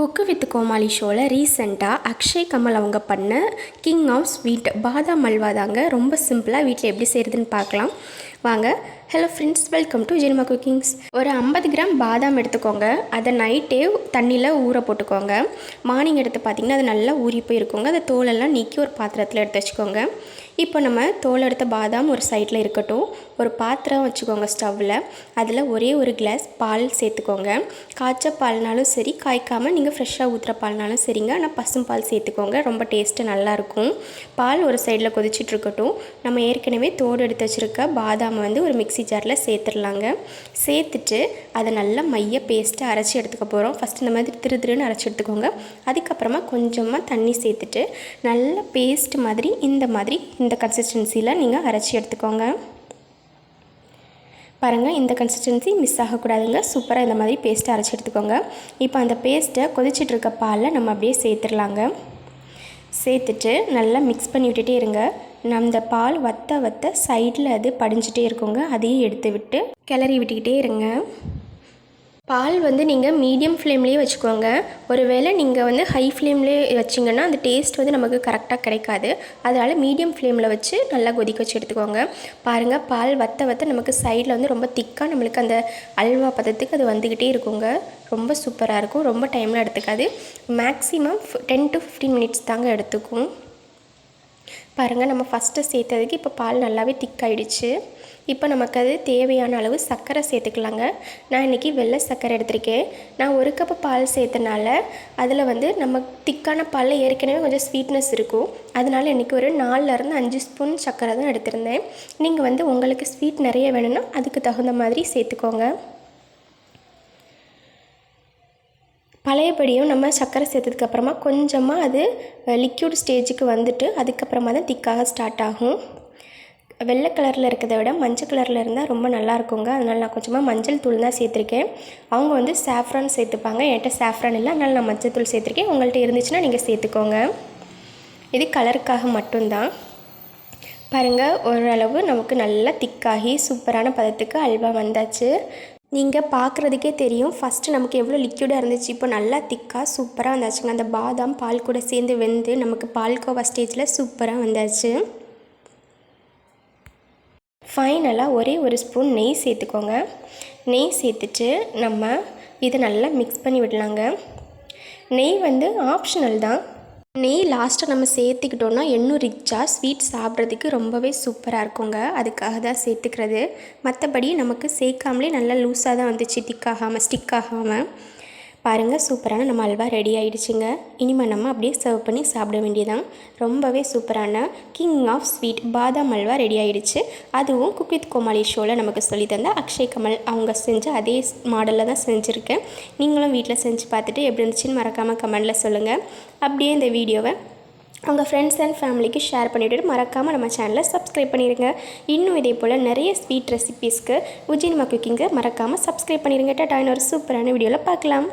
Cook with கோமாளி ஷோவில் ரீசெண்டாக அக்ஷய் கமல் அவங்க பண்ண கிங் ஆஃப் ஸ்வீட் பாதாம் அல்வா தாங்க. ரொம்ப சிம்பிளாக வீட்டில் எப்படி செய்கிறதுன்னு பார்க்கலாம். வாங்க hello friends welcome to Jenima cookings ஒரு ஐம்பது கிராம் பாதாம் எடுத்துக்கோங்க. அதை நைட்டே தண்ணியில் ஊற போட்டுக்கோங்க. மார்னிங் எடுத்து பார்த்திங்கன்னா அது நல்லா ஊறி போயிருக்கோங்க. அதை தோலெல்லாம் நீக்கி ஒரு பாத்திரத்தில் எடுத்து வச்சுக்கோங்க. இப்போ நம்ம தோல் எடுத்த பாதாம் ஒரு சைடில் இருக்கட்டும். ஒரு பாத்திரம் வச்சுக்கோங்க ஸ்டவ்வில் அதில் ஒரே ஒரு கிளாஸ் பால் சேர்த்துக்கோங்க. காய்ச்ச பால்னாலும் சரி காய்க்காமல் நீங்கள் ஃப்ரெஷ்ஷாக ஊற்றுற பால்னாலும் சரிங்க. ஆனால் பசும் பால் சேர்த்துக்கோங்க. ரொம்ப டேஸ்ட்டு நல்லாயிருக்கும் பால் ஒரு சைடில் கொதிச்சிட்டு இருக்கட்டும். நம்ம ஏற்கனவே தோடு எடுத்து வச்சுருக்க பாதாமை வந்து ஒரு மிக்சி ஜாரில் சேர்த்துடலாங்க. சேர்த்துட்டு அதை நல்லா மைய பேஸ்ட்டு அரைச்சி எடுத்துக்க போகிறோம் ஃபஸ்ட் இந்த மாதிரி திரு திருன்னு அரைச்சி எடுத்துக்கோங்க. அதுக்கப்புறமா கொஞ்சமாக தண்ணி சேர்த்துட்டு நல்ல பேஸ்ட் மாதிரி இந்த மாதிரி இந்த கன்சிஸ்டன்சியில் நீங்கள் அரைச்சி எடுத்துக்கோங்க. பாருங்கள் இந்த கன்சிஸ்டன்சி மிஸ் ஆகக்கூடாதுங்க. சூப்பராக இந்த மாதிரி பேஸ்ட்டை அரைச்சி எடுத்துக்கோங்க. இப்போ அந்த பேஸ்ட்டை கொதிச்சிட்ருக்க பாலில் நம்ம அப்படியே சேர்த்துடலாங்க. சேர்த்துட்டு நல்லா மிக்ஸ் பண்ணி விட்டுட்டே இருங்க. அந்த பால் வத்த வத்த சைடில் அது படிஞ்சிட்டே இருக்குங்க. அதையும் எடுத்து விட்டு கிளறி விட்டுக்கிட்டே இருங்க. பால் வந்து நீங்கள் மீடியம் ஃப்ளேம்லேயே வச்சுக்கோங்க. ஒருவேளை நீங்கள் வந்து ஹை ஃப்ளேம்லேயே வச்சிங்கன்னா அந்த டேஸ்ட் வந்து நமக்கு கரெக்டாக கிடைக்காது. அதனால் மீடியம் ஃப்ளேமில் வச்சு நல்லா கொதிக்க வச்சு எடுத்துக்கோங்க. பாருங்கள் பால் வத்த வத்த நமக்கு சைடில் வந்து ரொம்ப திக்காக நம்மளுக்கு அந்த அல்வா பதத்துக்கு அது வந்துக்கிட்டே இருக்குங்க. ரொம்ப சூப்பராக இருக்கும். ரொம்ப டைம்லாம் எடுத்துக்காது. Maximum ten to fifteen minutes தாங்க எடுத்துக்கும். பாருங்கள் நம்ம ஃபஸ்ட்டு சேர்த்ததுக்கு இப்போ பால் நல்லாவே திக் ஆகிடுச்சு இப்போ நமக்கு அது தேவையான அளவு சர்க்கரை சேர்த்துக்கலாங்க. நான் இன்றைக்கி வெள்ளை சர்க்கரை எடுத்திருக்கேன். நான் ஒரு கப்பு பால் சேர்த்தனால அதில் வந்து நம்ம திக்கான பாலில் ஏற்கனவே கொஞ்சம் ஸ்வீட்னஸ் இருக்கும். அதனால் இன்றைக்கி ஒரு நாலுலேருந்து அஞ்சு ஸ்பூன் சர்க்கரை தான் எடுத்திருந்தேன். நீங்கள் வந்து உங்களுக்கு ஸ்வீட் நிறைய வேணும்னா அதுக்கு தகுந்த மாதிரி சேர்த்துக்கோங்க. பழையபடியும் நம்ம சர்க்கரை சேர்த்ததுக்கப்புறமா கொஞ்சமாக அது லிக்யூட் ஸ்டேஜுக்கு வந்துட்டு அதுக்கப்புறமா தான் திக்காக ஸ்டார்ட் ஆகும். வெள்ளை கலரில் இருக்கிறத விட மஞ்சள் கலரில் இருந்தால் ரொம்ப நல்லா இருக்குங்க. அதனால் நான் கொஞ்சமாக மஞ்சள் தூள் தான் சேர்த்துருக்கேன். அவங்க வந்து சாஃப்ரான் சேர்த்துப்பாங்க. என்கிட்ட சாஃப்ரான் இல்லை. அதனால் நான் மஞ்சள் தூள் சேர்த்துருக்கேன். உங்கள்கிட்ட இருந்துச்சுன்னா நீங்கள் சேர்த்துக்கோங்க. இது கலருக்காக மட்டும்தான். பாருங்கள் ஓரளவு நமக்கு நல்லா திக்காகி சூப்பரான பதத்துக்கு அல்வா வந்தாச்சு. நீங்கள் பார்க்குறதுக்கே தெரியும். ஃபஸ்ட்டு நமக்கு எவ்வளோ லிக்யூடாக இருந்துச்சு. இப்போ நல்லா திக்காக சூப்பராக வந்தாச்சுங்க அந்த பாதாம் பால் கூட சேர்ந்து வெந்து நமக்கு பால்கோவா ஸ்டேஜில் சூப்பராக வந்தாச்சு. ஃபைனலாக ஒரே ஒரு ஸ்பூன் நெய் சேர்த்துக்கோங்க. நெய் சேர்த்துட்டு நம்ம இதை நல்லா மிக்ஸ் பண்ணி விடலாங்க. நெய் வந்து ஆப்ஷனல் தான். நெய் லாஸ்ட்டாக நம்ம சேர்த்துக்கிட்டோன்னா இன்னும் ரிச்சாக ஸ்வீட் சாப்பிட்றதுக்கு ரொம்பவே சூப்பராக இருக்குங்க. அதுக்காக தான் சேர்த்துக்கிறது. மற்றபடி நமக்கு சேர்க்காமலே நல்லா லூஸாக தான் வந்துச்சு திக்காகாமல் ஸ்டிக் ஆகாமல் பாருங்கள் சூப்பரான நம்ம அல்வா ரெடி ஆகிடுச்சிங்க இனிமேல் நம்ம அப்படியே சர்வ் பண்ணி சாப்பிட வேண்டியதான் ரொம்பவே சூப்பரான கிங் ஆஃப் ஸ்வீட் பாதாம் அல்வா ரெடி ஆகிடுச்சு அதுவும் குக் வித் கோமாளி ஷோவில் நமக்கு சொல்லி தந்த அக்ஷய் கமல் அவங்க செஞ்ச அதே மாடலில் தான் செஞ்சுருக்கேன் நீங்களும் வீட்டில் செஞ்சு பார்த்துட்டு எப்படி இருந்துச்சுன்னு மறக்காமல் கமெண்டில் சொல்லுங்கள் அப்படியே இந்த வீடியோவை அவங்க ஃப்ரெண்ட்ஸ் அண்ட் ஃபேமிலிக்கு ஷேர் பண்ணிவிட்டு மறக்காமல் நம்ம சேனலை சப்ஸ்கிரைப் பண்ணிடுங்க இன்னும் இதே போல் நிறைய ஸ்வீட் ரெசிபீஸ்க்கு உஜினிமா குக்கிங்கை மறக்காமல் சப்ஸ்கிரைப் பண்ணிடுங்க டாட்டா ஒரு சூப்பரான வீடியோவில் பார்க்கலாம்.